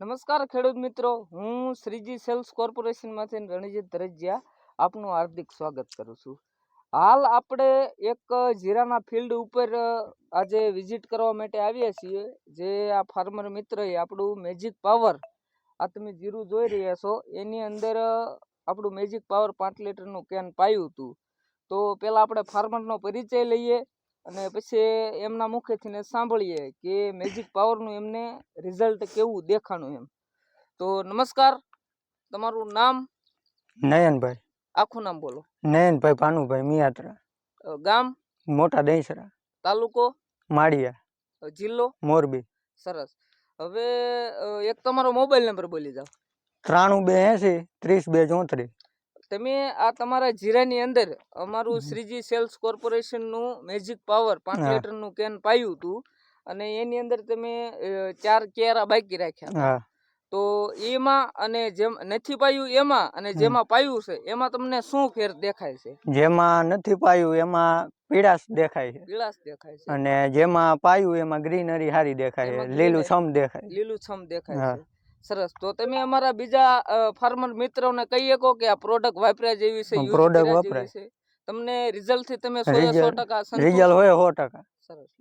નમસ્કાર ખેડૂત મિત્રો, હું શ્રીજી સેલ્સ કોર્પોરેશનમાંથી રણજીત ધરજિયા આપનું હાર્દિક સ્વાગત કરું છું. હાલ આપણે એક જીરાના ફિલ્ડ ઉપર આજે વિઝિટ કરવા માટે આવ્યા છીએ, જે આ ફાર્મર મિત્રએ આપણું મેજિક પાવર, આ તમે જીરું જોઈ રહ્યા છો, એની અંદર આપણું મેજિક પાવર પાંચ લીટરનું કેન પાયું હતું. તો પહેલાં આપણે ફાર્મરનો પરિચય લઈએ અને પછી એમના મુખેથી સાંભળીએ કે મેજિક પાવરનું એમને રિઝલ્ટ કેવું દેખાણું એમ. તો નમસ્કાર તમારું નામ? નયનભાઈ. આખું નામ બોલો. નયનભાઈ ભાનુભાઈ મિયાત્રા. ગામ? મોટા દહીસરા. તાલુકો? માળિયા. જિલ્લો? મોરબી. સરસ. હવે એક તમારો મોબાઈલ નંબર બોલી જાઓ. ત્રાણું બે એંસી ત્રીસ બે ચોત્રીસ. તમે આ તમારા જીરાની અંદર અમારું શ્રીજી સેલ્સ કોર્પોરેશનનું મેજિક પાવર પાંચ લીટરનું કેન પાયું હતું અને એની અંદર તમે ચાર કેરા બાકી રાખ્યા તો એમાં અને જેમ નથી પાયું એમાં અને જેમાં પાયું છે એમાં તમને શું ફેર દેખાય છે? જેમાં નથી પાયું એમાં પીળાશ દેખાય છે. પીળાશ દેખાય છે. અને જેમાં પાયું એમાં ગ્રીનરી સારી દેખાય છે લીલું છમ દેખાય લીલું છમ દેખાય છે. સરસ. તો તમે અમારા બીજા ફાર્મર મિત્રોને કહી શકો કે આ પ્રોડક્ટ વાપર્યા જેવી છે પ્રોડક્ટ વપરાય. છે. તમને રિઝલ્ટથી તમે સો ટકા રિઝલ્ટ હોય સો ટકા. સરસ.